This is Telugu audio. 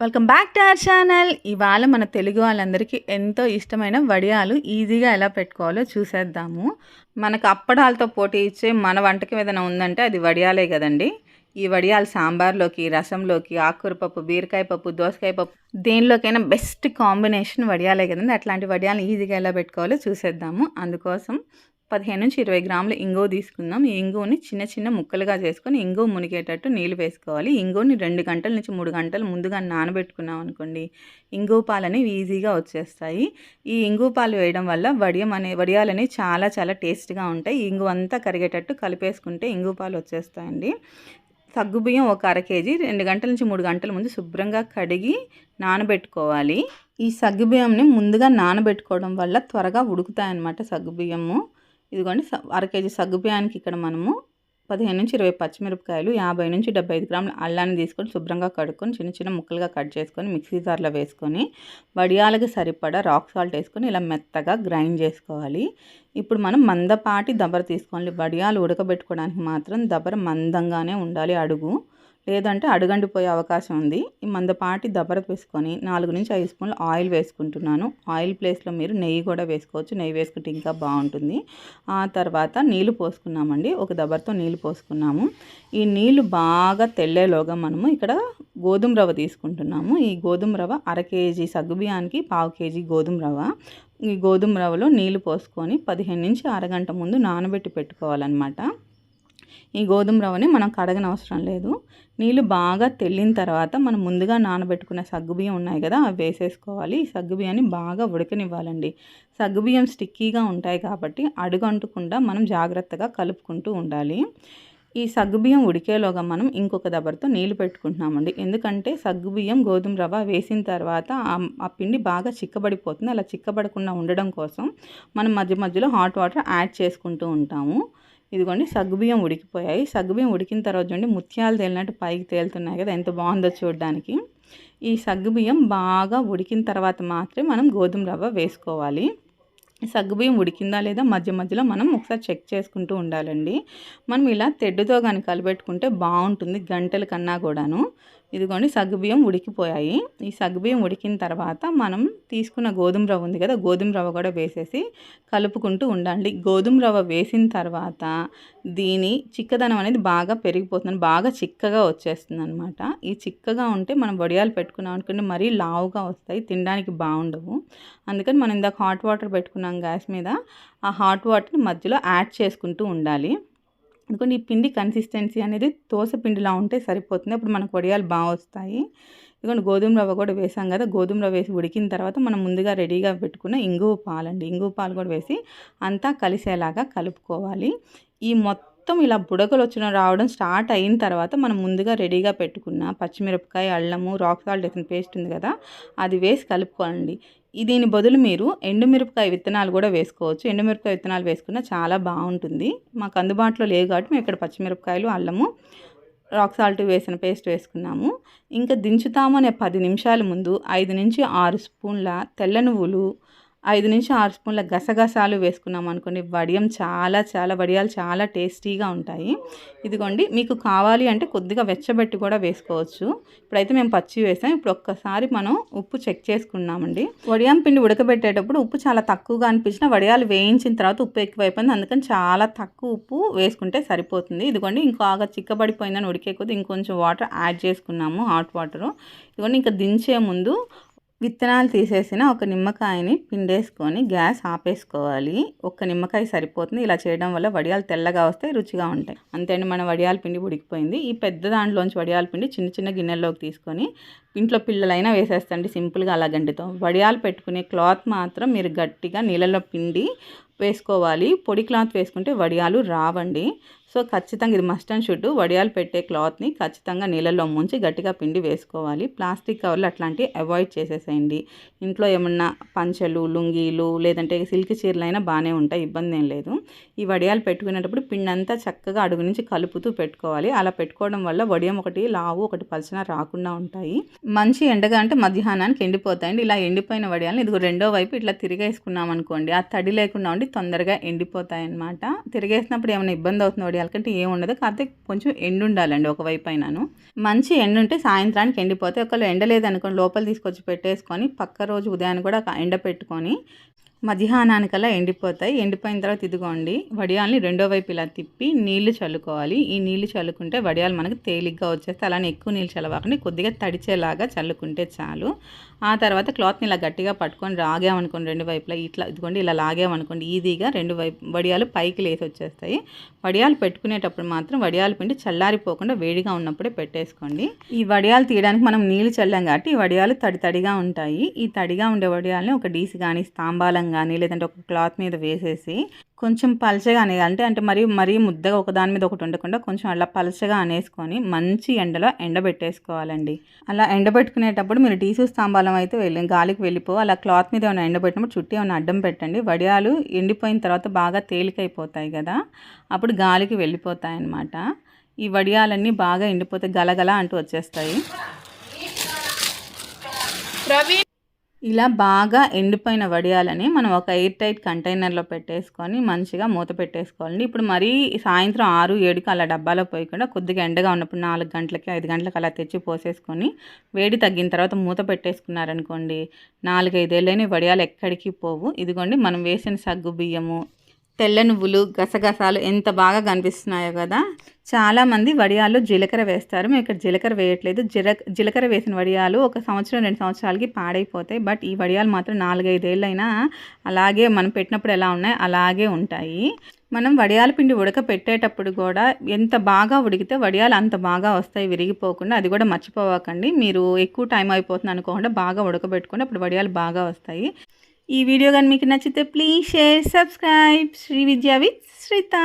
Welcome back to our channel. ఇవాళ మన తెలుగు వాళ్ళందరికీ ఎంతో ఇష్టమైన వడియాలు ఈజీగా ఎలా పెట్టుకోవాలో చూసేద్దాము. మనకు అప్పడాలతో పోటీ ఇచ్చే మన వంటకం ఏదైనా ఉందంటే అది వడియాలే కదండి. ఈ వడియాలు సాంబార్లోకి రసంలోకి ఆకుకూర పప్పు బీరకాయ పప్పు దోసకాయ పప్పు దేనిలోకైనా బెస్ట్ కాంబినేషన్ వడియాలే కదండి. అట్లాంటి వడియాలు ఈజీగా ఎలా పెట్టుకోవాలో చూసేద్దాము. అందుకోసం పదిహేను నుంచి ఇరవై గ్రాముల ఇంగువ తీసుకుందాం. ఈ ఇంగువని చిన్న చిన్న ముక్కలుగా చేసుకొని ఇంగువ మునిగేటట్టు నీళ్ళు వేసుకోవాలి. ఇంగువని రెండు గంటల నుంచి మూడు గంటలు ముందుగా నానబెట్టుకున్నాం అనుకోండి ఇంగువ పాలు అనేవి ఈజీగా వచ్చేస్తాయి. ఈ ఇంగువ పాలు వేయడం వల్ల వడియం అనే వడియాలని చాలా చాలా టేస్ట్గా ఉంటాయి. ఇంగువ అంతా కరిగేటట్టు కలిపేసుకుంటే ఇంగువ పాలు వచ్చేస్తాయండి. సగ్గుబియ్యం ఒక అర కేజీ రెండు గంటల నుంచి మూడు గంటల ముందు శుభ్రంగా కడిగి నానబెట్టుకోవాలి. ఈ సగ్గుబియ్యంని ముందుగా నానబెట్టుకోవడం వల్ల త్వరగా ఉడుకుతాయన్నమాట సగ్గుబియ్యము ఇదిగోండి స- అర కేజీ సగ్గుబియ్యానికి ఇక్కడ మనము పదిహేను నుంచి ఇరవై పచ్చిమిరపకాయలు యాభై నుంచి డెబ్బై ఐదు గ్రాముల అల్లాన్ని తీసుకొని శుభ్రంగా కడుక్కొని చిన్న చిన్న ముక్కలుగా కట్ చేసుకొని మిక్సీ జార్లో వేసుకొని వడియాలకి సరిపడా రాక్ సాల్ట్ వేసుకొని ఇలా మెత్తగా గ్రైండ్ చేసుకోవాలి. ఇప్పుడు మనం మందపాటి దబర తీసుకోవాలి. వడియాలు ఉడకబెట్టుకోవడానికి మాత్రం దబర మందంగానే ఉండాలి అడుగు. లేదంటే అడుగండిపోయే అవకాశం ఉంది. ఈ మందపాటి దబర వేసుకొని నాలుగు నుంచి ఐదు స్పూన్లు ఆయిల్ వేసుకుంటున్నాను. ఆయిల్ ప్లేస్లో మీరు నెయ్యి కూడా వేసుకోవచ్చు. నెయ్యి వేసుకుంటే ఇంకా బాగుంటుంది. ఆ తర్వాత నీళ్ళు పోసుకున్నామండి. ఒక దబరతో నీళ్ళు పోసుకున్నాము. ఈ నీళ్ళు బాగా తెల్లేలోగా మనము ఇక్కడ గోధుమ రవ్వ తీసుకుంటున్నాము. ఈ గోధుమ రవ్వ అర కేజీ సగ్గుబియ్యానికి పావు కేజీ గోధుమ రవ్వ. ఈ గోధుమ రవ్వలో నీళ్ళు పోసుకొని పదిహేను నుంచి అరగంట ముందు నానబెట్టి పెట్టుకోవాలన్నమాట. ఈ గోధుమ రవ్వని మనం కడగనవసరం లేదు. నీళ్ళు బాగా తెల్లిన తర్వాత మనం ముందుగా నానబెట్టుకున్న సగ్గుబియ్యం ఉన్నాయి కదా అవి వేసేసుకోవాలి. ఈ సగ్గుబియ్యాన్ని బాగా ఉడకనివ్వాలండి. సగ్గుబియ్యం స్టిక్కీగా ఉంటాయి కాబట్టి అడుగు అంటకుండా మనం జాగ్రత్తగా కలుపుకుంటూ ఉండాలి. ఈ సగ్గుబియ్యం ఉడికేలోగా మనం ఇంకొక దబరతో నీళ్ళు పెట్టుకుంటున్నామండి. ఎందుకంటే సగ్గుబియ్యం గోధుమ రవ్వ వేసిన తర్వాత ఆ పిండి బాగా చిక్కబడిపోతుంది. అలా చిక్కబడకుండా ఉండడం కోసం మనం మధ్య మధ్యలో హాట్ వాటర్ యాడ్ చేసుకుంటూ ఉంటాము. ఇదిగోండి సగ్గుబియ్యం ఉడికిపోయాయి. సగ్గుబియ్యం ఉడికిన తర్వాత చూడండి ముత్యాలు తేలినట్టు పైకి తేలుతున్నాయి కదా ఎంత బాగుందో చూడడానికి. ఈ సగ్గుబియ్యం బాగా ఉడికిన తర్వాత మాత్రమే మనం గోధుమ రవ్వ వేసుకోవాలి. సగ్గుబియ్యం ఉడికిందా లేదా మధ్య మధ్యలో మనం ఒకసారి చెక్ చేసుకుంటూ ఉండాలండి. మనం ఇలా తెడ్డుతో కానీ కలిపెట్టుకుంటే బాగుంటుంది గంటల కన్నా కూడాను. ఇదిగోండి సగ్గుబియ్యం ఉడికిపోయాయి. ఈ సగ్గుబియ్యం ఉడికిన తర్వాత మనం తీసుకున్న గోధుమ రవ్వ ఉంది కదా గోధుమ రవ్వ కూడా వేసేసి కలుపుకుంటూ ఉండండి. గోధుమ రవ్వ వేసిన తర్వాత దీని చిక్కదనం అనేది బాగా పెరిగిపోతుంది బాగా చిక్కగా వచ్చేస్తుంది అనమాట ఈ చిక్కగా ఉంటే మనం వడియాలు పెట్టుకున్నాం అనుకుంటే మరీ లావుగా వస్తాయి తినడానికి బాగుండవు. అందుకని మనం ఇందాక హాట్ వాటర్ పెట్టుకున్నాం గ్యాస్ మీద ఆ హాట్ వాటర్ని మధ్యలో యాడ్ చేసుకుంటూ ఉండాలి. ఎందుకంటే ఈ పిండి కన్సిస్టెన్సీ అనేది దోశ పిండిలా ఉంటే సరిపోతుంది. అప్పుడు మనకు వడియాలు బాగా వస్తాయి. ఇదిగోండి గోధుమ రవ్వ కూడా వేసాం కదా గోధుమ రవ్వ వేసి ఉడికిన తర్వాత మనం ముందుగా రెడీగా పెట్టుకున్న ఇంగువ పాలండి. ఇంగువ పాలు కూడా వేసి అంతా కలిసేలాగా కలుపుకోవాలి. ఈ మొత్తం మొత్తం ఇలా బుడగలు వచ్చిన రావడం స్టార్ట్ అయిన తర్వాత మనం ముందుగా రెడీగా పెట్టుకున్న పచ్చిమిరపకాయ అల్లము రాక్ సాల్ట్ వేసిన పేస్ట్ ఉంది కదా అది వేసి కలుపుకోండి దీని బదులు మీరు ఎండుమిరపకాయ విత్తనాలు కూడా వేసుకోవచ్చు. ఎండుమిరపకాయ విత్తనాలు వేసుకున్న చాలా బాగుంటుంది. మాకు అందుబాటులో లేవు కాబట్టి మేము ఇక్కడ పచ్చిమిరపకాయలు అల్లము రాక్ సాల్ట్ వేసిన పేస్ట్ వేసుకున్నాము. ఇంకా దించుతామనే పది నిమిషాల ముందు ఐదు నుంచి ఆరు స్పూన్ల తెల్ల నువ్వులు ఐదు నుంచి ఆరు స్పూన్ల గసగసాలు వేసుకున్నాం అనుకోండి వడియం చాలా చాలా వడియాలు చాలా టేస్టీగా ఉంటాయి. ఇదిగోండి మీకు కావాలి అంటే కొద్దిగా వెచ్చబెట్టి కూడా వేసుకోవచ్చు. ఇప్పుడైతే మేము పచ్చి వేసాం. ఇప్పుడు ఒక్కసారి మనం ఉప్పు చెక్ చేసుకున్నామండి. వడియాం పిండి ఉడకబెట్టేటప్పుడు ఉప్పు చాలా తక్కువగా అనిపించిన వడియాలు వేయించిన తర్వాత ఉప్పు ఎక్కువైపోయింది. అందుకని చాలా తక్కువ ఉప్పు వేసుకుంటే సరిపోతుంది. ఇదిగోండి ఇంకాగా చిక్కబడిపోయిందని ఉడికే కొద్ది ఇంకొంచెం వాటర్ యాడ్ చేసుకున్నాము హాట్ వాటరు. ఇదిగోండి ఇంకా దించే ముందు విత్తనాలు తీసేసిన ఒక నిమ్మకాయని పిండేసుకొని గ్యాస్ ఆపేసుకోవాలి. ఒక్క నిమ్మకాయ సరిపోతుంది. ఇలా చేయడం వల్ల వడియాలు తెల్లగా వస్తాయి రుచిగా ఉంటాయి. అంతే అండి మన వడియాల పిండి ఉడికిపోయింది. ఈ పెద్ద దాంట్లోంచి వడియాల పిండి చిన్న చిన్న గిన్నెల్లోకి తీసుకొని ఇంట్లో పిల్లలైనా వేసేస్తండి. సింపుల్గా అలా గంటితో వడియాలు పెట్టుకునే క్లాత్ మాత్రం మీరు గట్టిగా నీళ్ళలో పిండి వేసుకోవాలి. పొడి క్లాత్ వేసుకుంటే వడియాలు రావండి. సో ఖచ్చితంగా ఇది మస్ట్ అండ్ షుడ్. వడియాలు పెట్టే క్లాత్ని ఖచ్చితంగా నీళ్ళలో ముంచి గట్టిగా పిండి వేసుకోవాలి. ప్లాస్టిక్ కవర్లు అట్లాంటివి అవాయిడ్ చేసేసేయండి. ఇంట్లో ఏమన్నా పంచలు లుంగీలు లేదంటే సిల్క్ చీరలైనా బాగానే ఉంటాయి. ఇబ్బంది ఏం లేదు. ఈ వడియాలు పెట్టుకునేటప్పుడు పిండి అంతా చక్కగా అడుగు నుంచి కలుపుతూ పెట్టుకోవాలి. అలా పెట్టుకోవడం వల్ల వడియం ఒకటి లావు ఒకటి పలచన రాకుండా ఉంటాయి. మంచి ఎండగా అంటే మధ్యాహ్నానికి ఎండిపోతాయండి. ఇలా ఎండిపోయిన వడియాలను ఇదిగో రెండో వైపు ఇట్లా తిరిగేసుకున్నాం అనుకోండి ఆ తడి లేకుండా ఉండి తొందరగా ఎండిపోతాయి అన్నమాట తిరిగేసినప్పుడు ఏమైనా ఇబ్బంది అవుతుంది వాడి వడియాల ఏం ఉండదు. కాకపోతే కొంచెం ఎండు ఉండాలండి ఒకవైపు అయినాను మంచి ఎండు ఉంటే సాయంత్రానికి ఎండిపోతే ఒకవేళ ఎండలేదు అనుకోండి లోపల తీసుకొచ్చి పెట్టేసుకొని పక్క రోజు ఉదయాన్ని కూడా ఎండ పెట్టుకొని మధ్యాహ్నానికల్లా ఎండిపోతాయి. ఎండిపోయిన తర్వాత ఇదిగోండి వడియాల్ని రెండో వైపు ఇలా తిప్పి నీళ్ళు చల్లుకోవాలి. ఈ నీళ్ళు చల్లుకుంటే వడియాలు మనకు తేలిగ్గా వచ్చేస్తే అలానే ఎక్కువ నీళ్ళు చల్లవాకండి. కొద్దిగా తడిచేలాగా చల్లుకుంటే చాలు. ఆ తర్వాత క్లాత్ని ఇలా గట్టిగా పట్టుకొని రాగామనుకోండి రెండు వైపులా ఇట్లా ఇదిగోండి ఇలా లాగామనుకోండి ఈజీగా రెండు వైపు వడియాలు పైకి లేసి వచ్చేస్తాయి. వడియాలు పెట్టుకునేటప్పుడు మాత్రం వడియాలు పిండి చల్లారిపోకుండా వేడిగా ఉన్నప్పుడే పెట్టేసుకోండి. ఈ వడియాలు తీయడానికి మనం నీళ్ళు చల్లాం కాబట్టి ఈ వడియాలు తడి తడిగా ఉంటాయి. ఈ తడిగా ఉండే వడియాలని ఒక డీసీ కానీ స్తాంబాలం కానీ లేదంటే ఒక క్లాత్ మీద వేసేసి కొంచెం పలచగా అనేది అంటే అంటే మరీ మరీ ముద్దగా ఒక దాని మీద ఒకటి ఉండకుండా కొంచెం అలా పలచగా అనేసుకొని మంచి ఎండలో ఎండబెట్టేసుకోవాలండి. అలా ఎండబెట్టుకునేటప్పుడు మీరు టీసూ స్తంభాలం అయితే వెళ్ళి గాలికి వెళ్ళిపో అలా క్లాత్ మీద ఏమైనా ఎండబెట్టినప్పుడు చుట్టూ ఏమైనా అడ్డం పెట్టండి. వడియాలు ఎండిపోయిన తర్వాత బాగా తేలికైపోతాయి కదా అప్పుడు గాలికి వెళ్ళిపోతాయి అన్నమాట ఈ వడియాలన్నీ బాగా ఎండిపోతే గలగల అంటూ వచ్చేస్తాయి. ఇలా బాగా ఎండిపోయిన వడియాలని మనం ఒక ఎయిర్ టైట్ కంటైనర్లో పెట్టేసుకొని మంచిగా మూత పెట్టేసుకోవాలండి. ఇప్పుడు మరీ సాయంత్రం ఆరు ఏడుకి అలా డబ్బాలో పోయకుండా కొద్దిగా ఎండగా ఉన్నప్పుడు నాలుగు గంటలకి ఐదు గంటలకి అలా తెచ్చి పోసేసుకొని వేడి తగ్గిన తర్వాత మూత పెట్టేసుకున్నారనుకోండి నాలుగైదేళ్ళైన వడియాలు ఎక్కడికి పోవు. ఇదిగోండి మనం వేసిన సగ్గు బియ్యము తెల్ల నువ్వులు గసగసాలు ఎంత బాగా కనిపిస్తున్నాయో కదా. చాలామంది వడియాల్లో జీలకర్ర వేస్తారు. మేము ఇక్కడ జీలకర్ర వేయట్లేదు. జీల జీలకర్ర వేసిన వడియాలు ఒక సంవత్సరం రెండు సంవత్సరాలకి పాడైపోతాయి. బట్ ఈ వడియాలు మాత్రం నాలుగైదేళ్ళైనా అలాగే మనం పెట్టినప్పుడు ఎలా ఉన్నాయి? అలాగే ఉంటాయి. మనం వడియాల పిండి ఉడకపెట్టేటప్పుడు కూడా ఎంత బాగా ఉడికితే వడియాలు అంత బాగా వస్తాయి విరిగిపోకుండా. అది కూడా మర్చిపోవకండి. మీరు ఎక్కువ టైం అయిపోతుంది అనుకోకుండా బాగా ఉడకబెట్టుకుని అప్పుడు వడియాలు బాగా వస్తాయి. ఈ వీడియో కానీ మీకు నచ్చితే ప్లీజ్ షేర్ సబ్స్క్రైబ్. శ్రీ విద్యా విత్ శ్రీత.